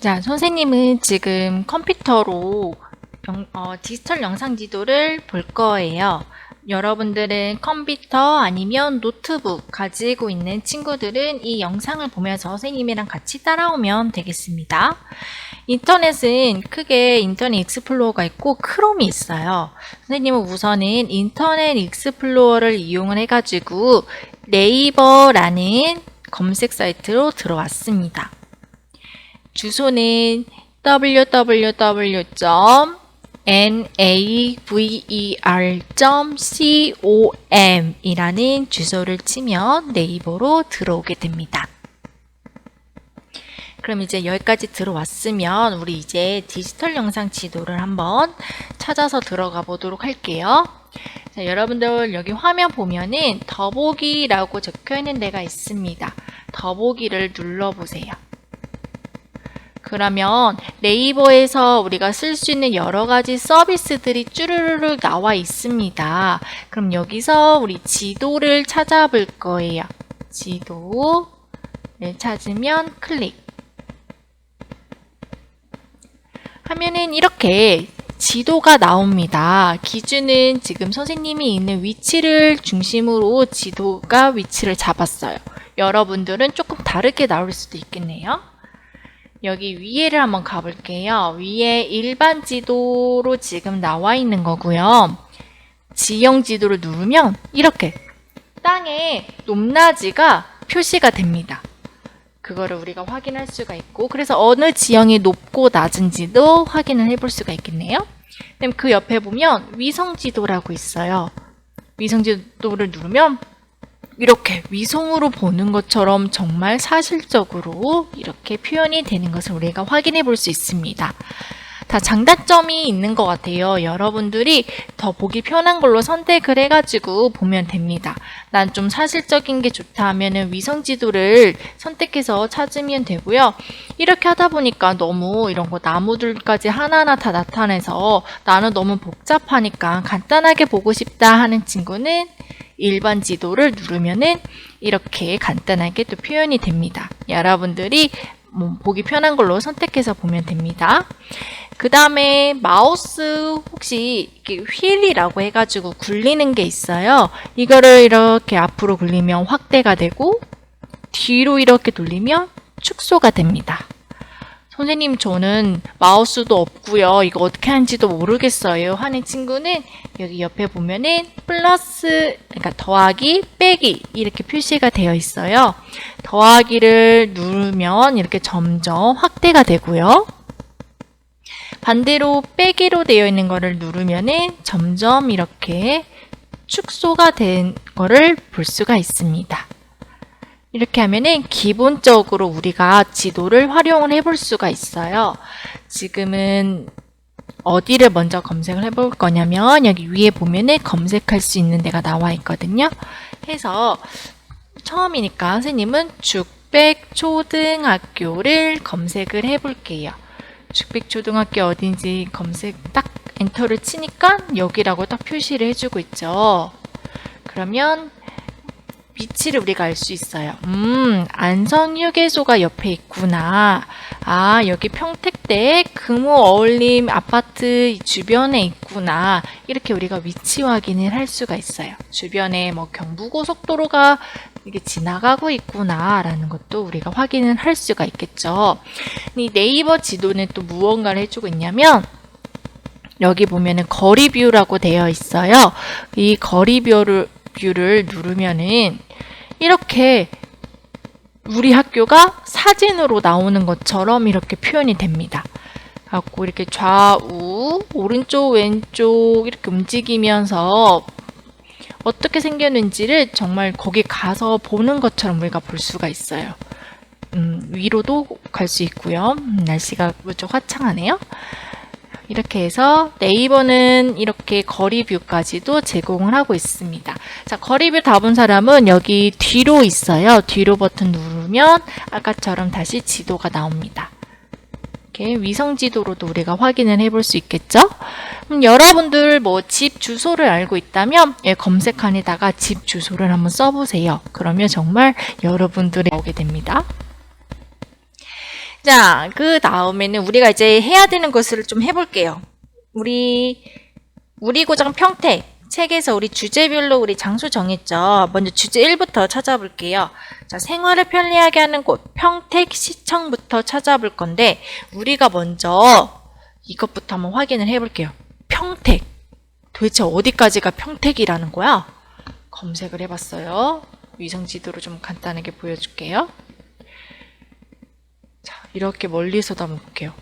자, 선생님은 지금 컴퓨터로 영- 어, 디지털 영상 지도를 볼 거예요. 여러분들은 컴퓨터 아니면 노트북 가지고 있는 친구들은 이 영상을 보면서 선생님이랑 같이 따라오면 되겠습니다. 인터넷은 크게 인터넷 익스플로어가 있고 크롬이 있어요. 선생님은 우선은 인터넷 익스플로어를 이용을 해가지고 네이버라는 검색 사이트로 들어왔습니다. 주소는 www.naver.com 이라는 주소를 치면 네이버로 들어오게 됩니다. 그럼 이제 여기까지 들어왔으면 우리 이제 디지털 영상 지도를 한번 찾아서 들어가 보도록 할게요. 자, 여러분들 여기 화면 보면은 더보기라고 적혀 있는 데가 있습니다. 더보기를 눌러보세요. 그러면 네이버에서 우리가 쓸 수 있는 여러 가지 서비스들이 쭈르르르 나와 있습니다. 그럼 여기서 우리 지도를 찾아볼 거예요. 지도를 찾으면 클릭. 하면은 이렇게 지도가 나옵니다. 기준은 지금 선생님이 있는 위치를 중심으로 지도가 위치를 잡았어요. 여러분들은 조금 다르게 나올 수도 있겠네요. 여기 위에를 한번 가볼게요. 위에 일반 지도로 지금 나와 있는 거고요. 지형 지도를 누르면 이렇게 땅의 높낮이가 표시가 됩니다. 그거를 우리가 확인할 수가 있고 그래서 어느 지형이 높고 낮은지도 확인을 해볼 수가 있겠네요. 그다음 그 옆에 보면 위성 지도라고 있어요. 위성 지도를 누르면 이렇게 위성으로 보는 것처럼 정말 사실적으로 이렇게 표현이 되는 것을 우리가 확인해 볼 수 있습니다. 다 장단점이 있는 것 같아요. 여러분들이 더 보기 편한 걸로 선택을 해가지고 보면 됩니다. 난 좀 사실적인 게 좋다 하면은 위성 지도를 선택해서 찾으면 되고요. 이렇게 하다 보니까 너무 이런 거 나무들까지 하나하나 다 나타내서 나는 너무 복잡하니까 간단하게 보고 싶다 하는 친구는 일반 지도를 누르면은 이렇게 간단하게 또 표현이 됩니다. 여러분들이 뭐 보기 편한 걸로 선택해서 보면 됩니다. 그 다음에 마우스 혹시 휠이라고 해가지고 굴리는 게 있어요. 이거를 이렇게 앞으로 굴리면 확대가 되고 뒤로 이렇게 돌리면 축소가 됩니다. 선생님 저는 마우스도 없고요. 이거 어떻게 하는지도 모르겠어요. 하는 친구는 여기 옆에 보면은 플러스 그러니까 더하기 빼기 이렇게 표시가 되어 있어요. 더하기를 누르면 이렇게 점점 확대가 되고요. 반대로 빼기로 되어 있는 거를 누르면은 점점 이렇게 축소가 된 거를 볼 수가 있습니다. 이렇게 하면은 기본적으로 우리가 지도를 활용을 해볼 수가 있어요. 지금은 어디를 먼저 검색을 해볼 거냐면 여기 위에 보면은 검색할 수 있는 데가 나와 있거든요. 해서 처음이니까 선생님은 죽백초등학교를 검색을 해볼게요. 죽백초등학교 어딘지 검색 딱 엔터를 치니까 여기라고 딱 표시를 해주고 있죠. 그러면 위치를 우리가 알 수 있어요. 음, 안성휴게소가 옆에 있구나. 아, 여기 평택대 금호 어울림 아파트 주변에 있구나. 이렇게 우리가 위치 확인을 할 수가 있어요. 주변에 뭐 경부고속도로가 이게 지나가고 있구나라는 것도 우리가 확인을 할 수가 있겠죠. 이 네이버 지도는 또 무언가를 해주고 있냐면 여기 보면은 거리 뷰라고 되어 있어요. 이 거리 뷰를, 뷰를 누르면은 이렇게 우리 학교가 사진으로 나오는 것처럼 이렇게 표현이 됩니다. 갖고 이렇게 좌우, 오른쪽, 왼쪽 이렇게 움직이면서 어떻게 생겼는지를 정말 거기 가서 보는 것처럼 우리가 볼 수가 있어요. 음, 위로도 갈 수 있고요. 음, 날씨가 무척 화창하네요. 이렇게 해서 네이버는 이렇게 거리 뷰까지도 제공을 하고 있습니다. 자, 거리 뷰 다 본 사람은 여기 뒤로 있어요. 뒤로 버튼 누르면 아까처럼 다시 지도가 나옵니다. 이렇게 위성 지도로도 우리가 확인을 해볼 수 있겠죠? 음, 여러분들 뭐 집 주소를 알고 있다면 예, 검색칸에다가 집 주소를 한번 써보세요. 그러면 정말 여러분들이 나오게 됩니다. 자, 그 다음에는 우리가 이제 해야 되는 것을 좀 해볼게요. 우리, 우리 고장 평택. 책에서 우리 주제별로 우리 장소 정했죠. 먼저 주제 1부터 찾아볼게요. 자, 생활을 편리하게 하는 곳, 평택 시청부터 찾아볼 건데, 우리가 먼저 이것부터 한번 확인을 해볼게요. 평택. 도대체 어디까지가 평택이라는 거야? 검색을 해봤어요. 위성 지도로 좀 간단하게 보여줄게요. 자, 이렇게 멀리서도 한번 볼게요.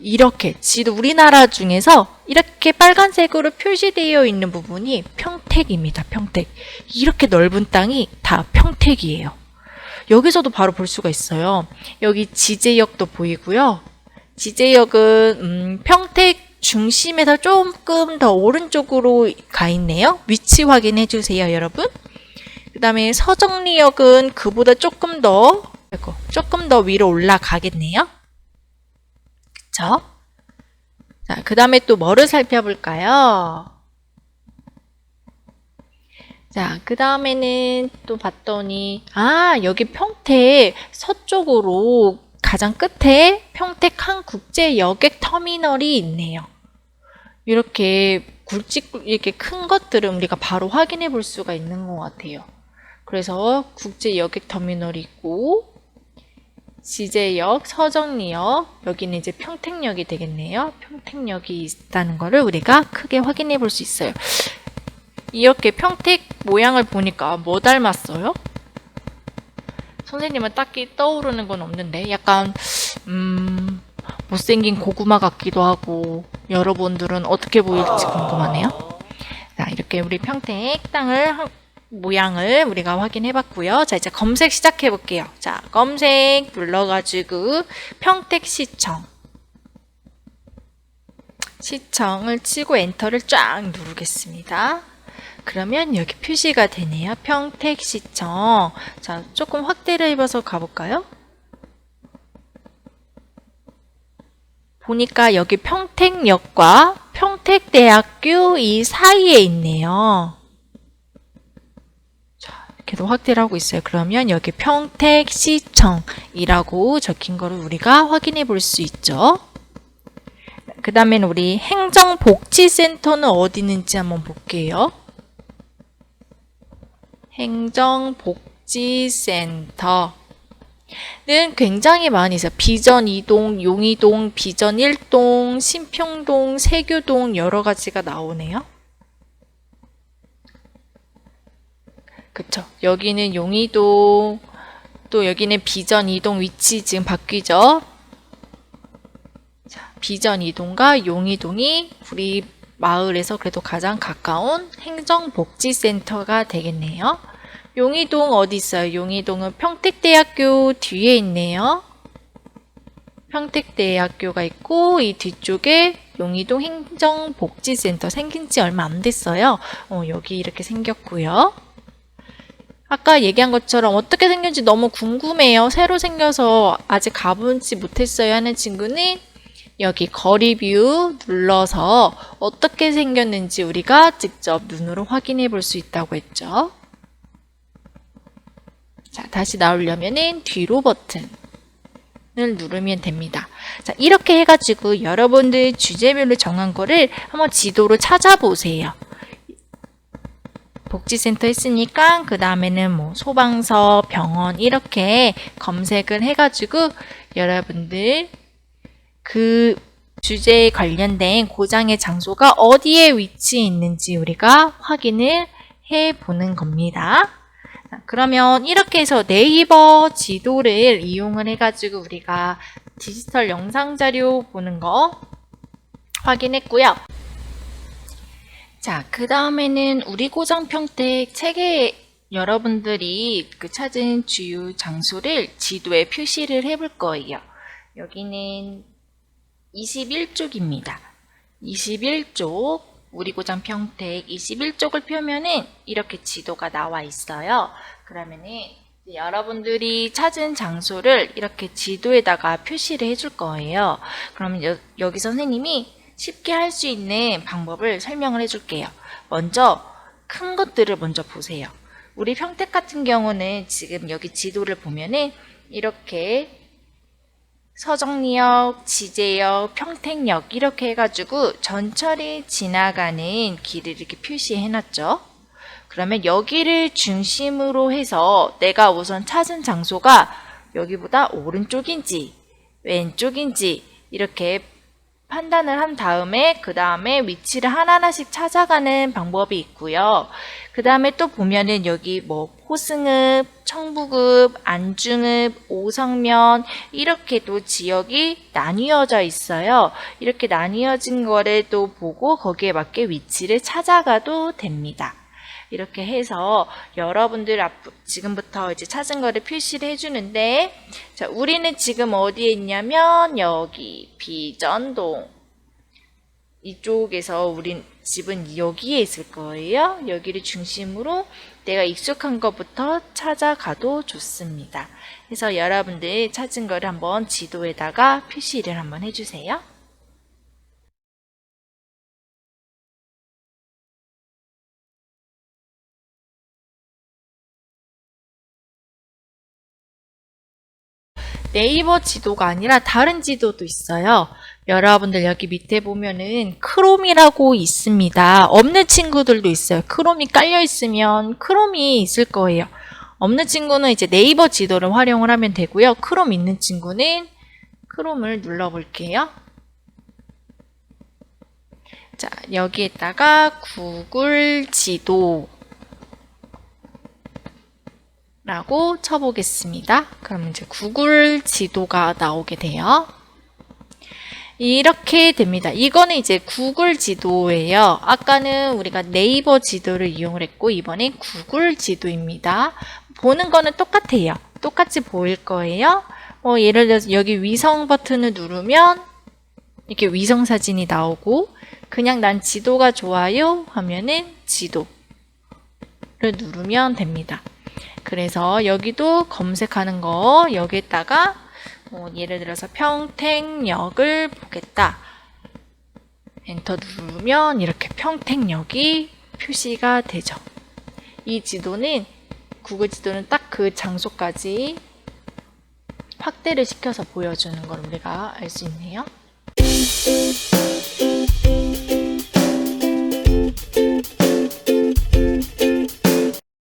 이렇게 지도 우리나라 중에서 이렇게 빨간색으로 표시되어 있는 부분이 평택입니다. 평택. 이렇게 넓은 땅이 다 평택이에요. 여기서도 바로 볼 수가 있어요. 여기 지제역도 보이고요. 지제역은 음, 평택 중심에서 조금 더 오른쪽으로 가 있네요. 위치 확인해 주세요, 여러분. 그 다음에 서정리역은 그보다 조금 더 아이고, 조금 더 위로 올라가겠네요. 그쵸? 자, 그 다음에 또 뭐를 살펴볼까요? 자, 그 다음에는 또 봤더니, 아, 여기 평택 서쪽으로 가장 끝에 평택 한 국제 여객 터미널이 있네요. 이렇게 굵직, 이렇게 큰 것들은 우리가 바로 확인해 볼 수가 있는 것 같아요. 그래서 국제 여객 터미널이 있고, 지제역, 서정리역, 여기는 이제 평택역이 되겠네요. 평택역이 있다는 거를 우리가 크게 확인해 볼 수 있어요. 이렇게 평택 모양을 보니까 뭐 닮았어요? 선생님은 딱히 떠오르는 건 없는데 약간 음 못생긴 고구마 같기도 하고 여러분들은 어떻게 보일지 궁금하네요. 자 이렇게 우리 평택 땅을 한- 모양을 우리가 확인해 봤고요. 자 이제 검색 시작해 볼게요. 자 검색 눌러가지고 평택시청 시청을 치고 엔터를 쫙 누르겠습니다. 그러면 여기 표시가 되네요. 평택시청. 자, 조금 확대를 해봐서 가볼까요? 보니까 여기 평택역과 평택대학교 이 사이에 있네요. 자, 이렇게도 확대를 하고 있어요. 그러면 여기 평택시청이라고 적힌 거를 우리가 확인해 볼 수 있죠. 그 다음에는 우리 행정복지센터는 어디 있는지 한번 볼게요. 행정복지센터. 는 굉장히 많이 있어요. 비전 2동, 용이동, 비전 1동, 신평동, 세교동 여러 가지가 나오네요. 그쵸. 여기는 용이동, 또 여기는 비전 2동 위치 지금 바뀌죠. 자, 비전 2동과 용이동이 우리 마을에서 그래도 가장 가까운 행정복지센터가 되겠네요. 용이동 어디 있어요? 용이동은 평택대학교 뒤에 있네요. 평택대학교가 있고 이 뒤쪽에 용이동 행정복지센터 생긴 지 얼마 안 됐어요. 어, 여기 이렇게 생겼고요. 아까 얘기한 것처럼 어떻게 생겼는지 너무 궁금해요. 새로 생겨서 아직 가보지 못했어요 하는 친구는 여기 거리 뷰 눌러서 어떻게 생겼는지 우리가 직접 눈으로 확인해 볼 수 있다고 했죠. 자, 다시 나오려면은 뒤로 버튼을 누르면 됩니다. 자, 이렇게 해가지고 여러분들 주제별로 정한 거를 한번 지도로 찾아보세요. 복지센터 했으니까 그 다음에는 뭐 소방서, 병원 이렇게 검색을 해가지고 여러분들 그 주제에 관련된 고장의 장소가 어디에 위치해 있는지 우리가 확인을 해 보는 겁니다. 자, 그러면 이렇게 해서 네이버 지도를 이용을 해가지고 우리가 디지털 영상 자료 보는 거 확인했고요. 자, 그 다음에는 우리 고장 평택 책에 여러분들이 그 찾은 주요 장소를 지도에 표시를 해볼 거예요. 여기는 21쪽입니다. 21쪽, 우리 고장 평택 21쪽을 펴면은 이렇게 지도가 나와 있어요. 그러면은 여러분들이 찾은 장소를 이렇게 지도에다가 표시를 해줄 거예요. 그러면 여, 여기 선생님이 쉽게 할 수 있는 방법을 설명을 해줄게요. 먼저 큰 것들을 먼저 보세요. 우리 평택 같은 경우는 지금 여기 지도를 보면은 이렇게 서정리역, 지제역, 평택역 이렇게 해가지고 전철이 지나가는 길을 이렇게 표시해놨죠. 그러면 여기를 중심으로 해서 내가 우선 찾은 장소가 여기보다 오른쪽인지 왼쪽인지 이렇게 판단을 한 다음에 그 다음에 위치를 하나하나씩 찾아가는 방법이 있고요. 그 다음에 또 보면은 여기 뭐 호승읍, 청부읍, 안중읍, 오성면 이렇게 또 지역이 나뉘어져 있어요. 이렇게 나뉘어진 거를 또 보고 거기에 맞게 위치를 찾아가도 됩니다. 이렇게 해서 여러분들 앞 지금부터 이제 찾은 거를 표시를 해주는데 자 우리는 지금 어디에 있냐면 여기 비전동 이쪽에서 우린 집은 여기에 있을 거예요. 여기를 중심으로 내가 익숙한 것부터 찾아가도 좋습니다. 그래서 여러분들 찾은 거를 한번 지도에다가 표시를 한번 해주세요. 네이버 지도가 아니라 다른 지도도 있어요. 여러분들 여기 밑에 보면은 크롬이라고 있습니다. 없는 친구들도 있어요. 크롬이 깔려 있으면 크롬이 있을 거예요. 없는 친구는 이제 네이버 지도를 활용을 하면 되고요. 크롬 있는 친구는 크롬을 눌러 볼게요. 자, 여기에다가 구글 지도 라고 쳐보겠습니다. 그럼 이제 구글 지도가 나오게 돼요. 이렇게 됩니다. 이거는 이제 구글 지도예요. 아까는 우리가 네이버 지도를 이용을 했고 이번엔 구글 지도입니다. 보는 거는 똑같아요. 똑같이 보일 거예요. 뭐 예를 들어서 여기 위성 버튼을 누르면 이렇게 위성 사진이 나오고 그냥 난 지도가 좋아요 하면은 지도를 누르면 됩니다. 그래서 여기도 검색하는 거 여기에다가 뭐 예를 들어서 평택역을 보겠다. 엔터 누르면 이렇게 평택역이 표시가 되죠. 이 지도는 구글 지도는 딱 그 장소까지 확대를 시켜서 보여주는 걸 우리가 알 수 있네요.